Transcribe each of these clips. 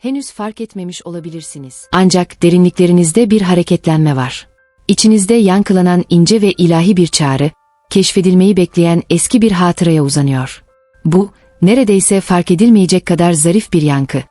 Henüz fark etmemiş olabilirsiniz. Ancak derinliklerinizde bir hareketlenme var. İçinizde yankılanan ince ve ilahi bir çağrı, keşfedilmeyi bekleyen eski bir hatıraya uzanıyor. Bu, neredeyse fark edilmeyecek kadar zarif bir yankı.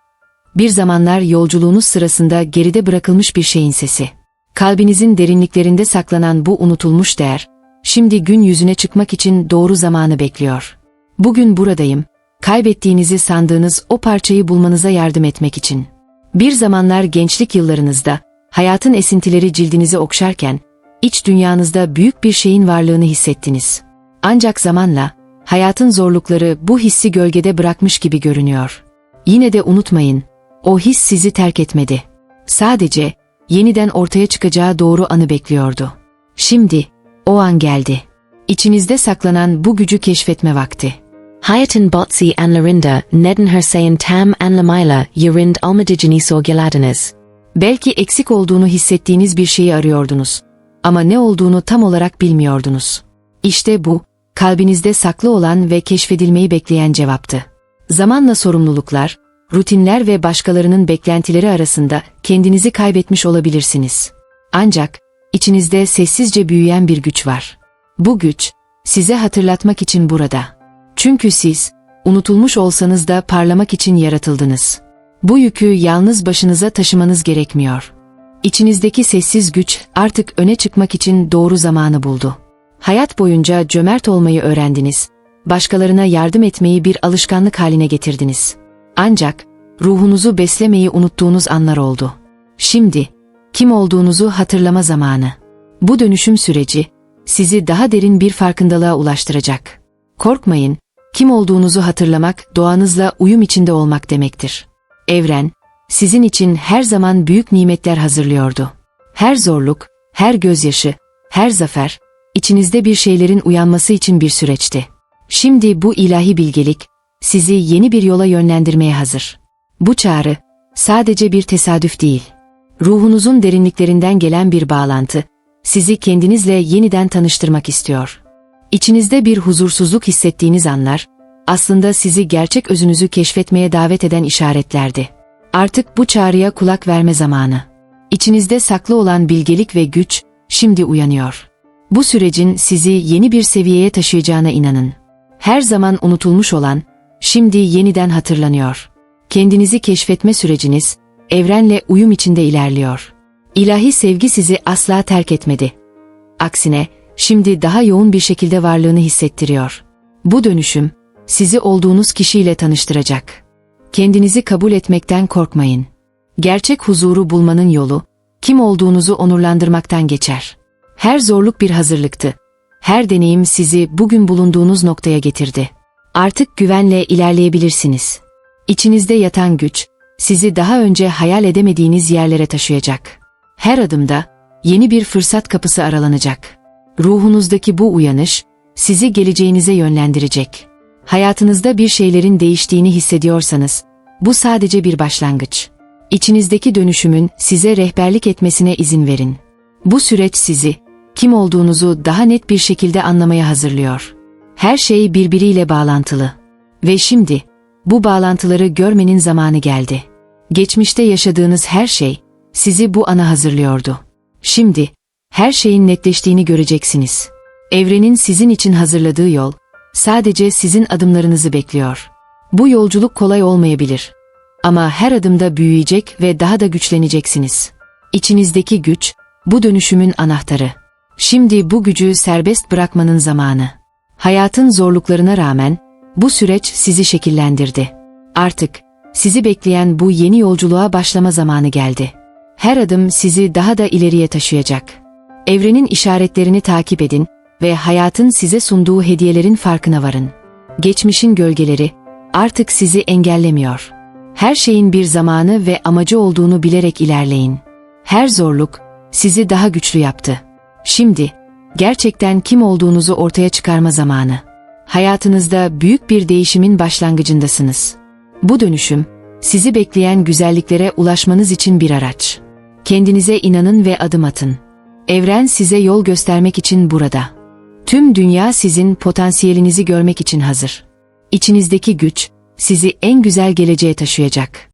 Bir zamanlar yolculuğunuz sırasında geride bırakılmış bir şeyin sesi. Kalbinizin derinliklerinde saklanan bu unutulmuş değer, şimdi gün yüzüne çıkmak için doğru zamanı bekliyor. Bugün buradayım, kaybettiğinizi sandığınız o parçayı bulmanıza yardım etmek için. Bir zamanlar gençlik yıllarınızda, hayatın esintileri cildinizi okşarken, iç dünyanızda büyük bir şeyin varlığını hissettiniz. Ancak zamanla, hayatın zorlukları bu hissi gölgede bırakmış gibi görünüyor. Yine de unutmayın, o his sizi terk etmedi. Sadece, yeniden ortaya çıkacağı doğru anı bekliyordu. Şimdi, o an geldi. İçinizde saklanan bu gücü keşfetme vakti. Hayatın botsi an Lorinda, neden her sayin tam an lamayla, yerind almadigini geladınız. Belki eksik olduğunu hissettiğiniz bir şeyi arıyordunuz. Ama ne olduğunu tam olarak bilmiyordunuz. İşte bu, kalbinizde saklı olan ve keşfedilmeyi bekleyen cevaptı. Zamanla sorumluluklar, rutinler ve başkalarının beklentileri arasında kendinizi kaybetmiş olabilirsiniz. Ancak içinizde sessizce büyüyen bir güç var. Bu güç size hatırlatmak için burada. Çünkü siz unutulmuş olsanız da parlamak için yaratıldınız. Bu yükü yalnız başınıza taşımanız gerekmiyor. İçinizdeki sessiz güç artık öne çıkmak için doğru zamanı buldu. Hayat boyunca cömert olmayı öğrendiniz. Başkalarına yardım etmeyi bir alışkanlık haline getirdiniz. Ancak ruhunuzu beslemeyi unuttuğunuz anlar oldu. Şimdi kim olduğunuzu hatırlama zamanı. Bu dönüşüm süreci sizi daha derin bir farkındalığa ulaştıracak. Korkmayın, kim olduğunuzu hatırlamak doğanızla uyum içinde olmak demektir. Evren, sizin için her zaman büyük nimetler hazırlıyordu. Her zorluk, her gözyaşı, her zafer, içinizde bir şeylerin uyanması için bir süreçti. Şimdi bu ilahi bilgelik, sizi yeni bir yola yönlendirmeye hazır. Bu çağrı, sadece bir tesadüf değil. Ruhunuzun derinliklerinden gelen bir bağlantı, sizi kendinizle yeniden tanıştırmak istiyor. İçinizde bir huzursuzluk hissettiğiniz anlar, aslında sizi gerçek özünüzü keşfetmeye davet eden işaretlerdi. Artık bu çağrıya kulak verme zamanı. İçinizde saklı olan bilgelik ve güç, şimdi uyanıyor. Bu sürecin sizi yeni bir seviyeye taşıyacağına inanın. Her zaman unutulmuş olan, şimdi yeniden hatırlanıyor. Kendinizi keşfetme süreciniz, evrenle uyum içinde ilerliyor. İlahi sevgi sizi asla terk etmedi. Aksine, şimdi daha yoğun bir şekilde varlığını hissettiriyor. Bu dönüşüm, sizi olduğunuz kişiyle tanıştıracak. Kendinizi kabul etmekten korkmayın. Gerçek huzuru bulmanın yolu, kim olduğunuzu onurlandırmaktan geçer. Her zorluk bir hazırlıktı. Her deneyim sizi bugün bulunduğunuz noktaya getirdi. Artık güvenle ilerleyebilirsiniz. İçinizde yatan güç, sizi daha önce hayal edemediğiniz yerlere taşıyacak. Her adımda yeni bir fırsat kapısı aralanacak. Ruhunuzdaki bu uyanış sizi geleceğinize yönlendirecek. Hayatınızda bir şeylerin değiştiğini hissediyorsanız, bu sadece bir başlangıç. İçinizdeki dönüşümün size rehberlik etmesine izin verin. Bu süreç sizi, kim olduğunuzu daha net bir şekilde anlamaya hazırlıyor. Her şey birbiriyle bağlantılı. Ve şimdi, bu bağlantıları görmenin zamanı geldi. Geçmişte yaşadığınız her şey, sizi bu ana hazırlıyordu. Şimdi, her şeyin netleştiğini göreceksiniz. Evrenin sizin için hazırladığı yol, sadece sizin adımlarınızı bekliyor. Bu yolculuk kolay olmayabilir. Ama her adımda büyüyecek ve daha da güçleneceksiniz. İçinizdeki güç, bu dönüşümün anahtarı. Şimdi bu gücü serbest bırakmanın zamanı. Hayatın zorluklarına rağmen, bu süreç sizi şekillendirdi. Artık, sizi bekleyen bu yeni yolculuğa başlama zamanı geldi. Her adım sizi daha da ileriye taşıyacak. Evrenin işaretlerini takip edin ve hayatın size sunduğu hediyelerin farkına varın. Geçmişin gölgeleri artık sizi engellemiyor. Her şeyin bir zamanı ve amacı olduğunu bilerek ilerleyin. Her zorluk sizi daha güçlü yaptı. Şimdi gerçekten kim olduğunuzu ortaya çıkarma zamanı. Hayatınızda büyük bir değişimin başlangıcındasınız. Bu dönüşüm sizi bekleyen güzelliklere ulaşmanız için bir araç. Kendinize inanın ve adım atın. Evren size yol göstermek için burada. Tüm dünya sizin potansiyelinizi görmek için hazır. İçinizdeki güç sizi en güzel geleceğe taşıyacak.